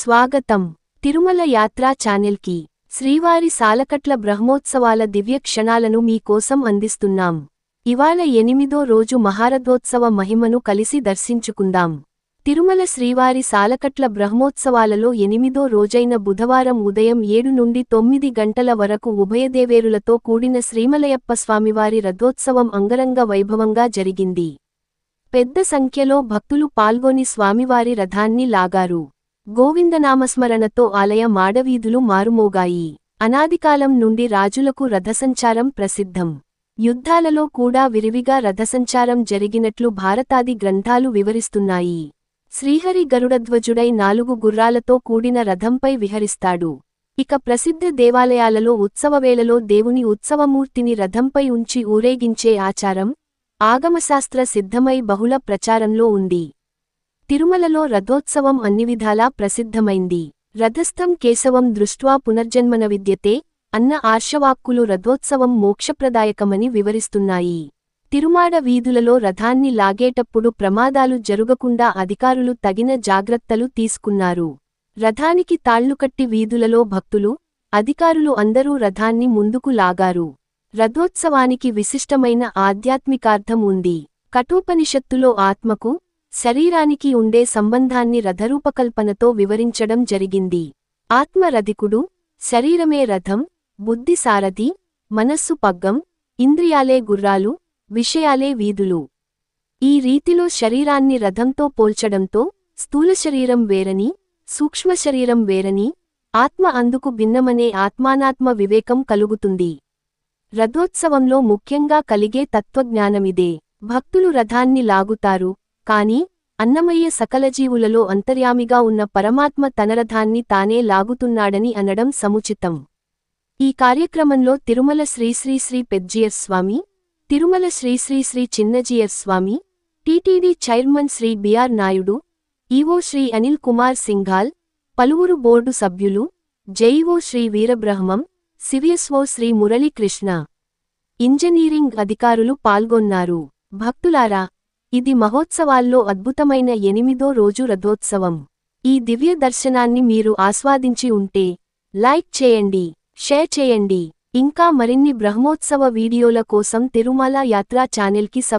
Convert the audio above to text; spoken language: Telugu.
స్వాగతం. తిరుమల యాత్రా ఛానెల్కి శ్రీవారి సాలకట్ల బ్రహ్మోత్సవాల దివ్య క్షణాలను మీకోసం అందిస్తున్నాం. ఇవాళ ఎనిమిదో రోజు మహారథోత్సవ మహిమను కలిసి దర్శించుకుందాం. తిరుమల శ్రీవారి సాలకట్ల బ్రహ్మోత్సవాలలో ఎనిమిదో రోజైన బుధవారం ఉదయం ఏడు నుండి తొమ్మిది గంటల వరకు ఉభయదేవేరులతో కూడిన శ్రీమలయప్ప స్వామివారి రథోత్సవం అంగరంగ వైభవంగా జరిగింది. పెద్ద సంఖ్యలో భక్తులు పాల్గొని స్వామివారి రథాన్ని లాగారు. గోవిందనామస్మరణతో ఆలయ మాడవీధులు మారుమోగాయి. అనాదికాలం నుండి రాజులకు రథసంచారం ప్రసిద్ధం. యుద్ధాలలో కూడా విరివిగా రథసంచారం జరిగినట్లు భారతాది గ్రంథాలు వివరిస్తున్నాయి. శ్రీహరి గరుడధ్వజుడై నాలుగు గుర్రాలతో కూడిన రథంపై విహరిస్తాడు. ఇక ప్రసిద్ధ దేవాలయాలలో ఉత్సవవేళలో దేవుని ఉత్సవమూర్తిని రథంపై ఉంచి ఊరేగించే ఆచారం ఆగమశాస్త్ర సిద్ధమై బహుళ ప్రచారంలో ఉంది. తిరుమలలో రథోత్సవం అన్ని విధాలా ప్రసిద్ధమైంది. రథస్థం కేశవం దృష్ట్వా పునర్జన్మన విద్యతే అన్న ఆర్షవాక్కులు రథోత్సవం మోక్షప్రదాయకమని వివరిస్తున్నాయి. తిరుమాడ వీధులలో రథాన్ని లాగేటప్పుడు ప్రమాదాలు జరుగకుండా అధికారులు తగిన జాగ్రత్తలు తీసుకున్నారు. రథానికి తాళ్ళుకట్టి వీధులలో భక్తులు అధికారులు అందరూ రథాన్ని ముందుకు లాగారు. రథోత్సవానికి విశిష్టమైన ఆధ్యాత్మికార్థం ఉంది. కఠోపనిషత్తులో ఆత్మకు శరీరానికి ఉండే సంబంధాన్ని రథరూపకల్పనతో వివరించడం జరిగింది. ఆత్మ రధికుడు శరీరమే రథం బుద్ధి సారథి మనస్సు పగ్గం ఇంద్రియాలే గుర్రాలు విషయాలే వీధులు. ఈ రీతిలో శరీరాన్ని రథంతో పోల్చడంతో స్థూల శరీరం వేరని సూక్ష్మ శరీరం వేరని ఆత్మ అందుకు భిన్నమనే ఆత్మానాత్మ వివేకం కలుగుతుంది. రథోత్సవంలో ముఖ్యంగా కలిగే తత్వజ్ఞానమిదే. భక్తులు రథాన్ని లాగుతారు కాని అన్నమయ్య సకలజీవులలో అంతర్యామిగా ఉన్న పరమాత్మ తనరథాన్ని తానే లాగుతున్నాడని అనడం సముచితం. ఈ కార్యక్రమంలో Tirumala Shri Shri Shri Peddajeeyar Swami Tirumala Shri Shri Shri Chinnajeeyar Swami TTD chairman Shri B R Naidu EO Shri Anil Kumar Singhal పలువురు బోర్డు సభ్యులు JEO Shri Veerabrahmam CVSO Shri Muralikrishna. Engineering అధికారులు పాల్గొన్నారు. భక్తులారా ఇది మహోత్సవాల్లో అద్భుతమైన ఎనిమిదో రోజు రథోత్సవం. ఈ దివ్య దర్శనాన్ని మీరు ఆస్వాదించి ఉంటే లైక్ చేయండి షేర్ చేయండి. ఇంకా మరిన్ని బ్రహ్మోత్సవ వీడియోల కోసం తిరుమల యాత్రా ఛానల్కి సబ్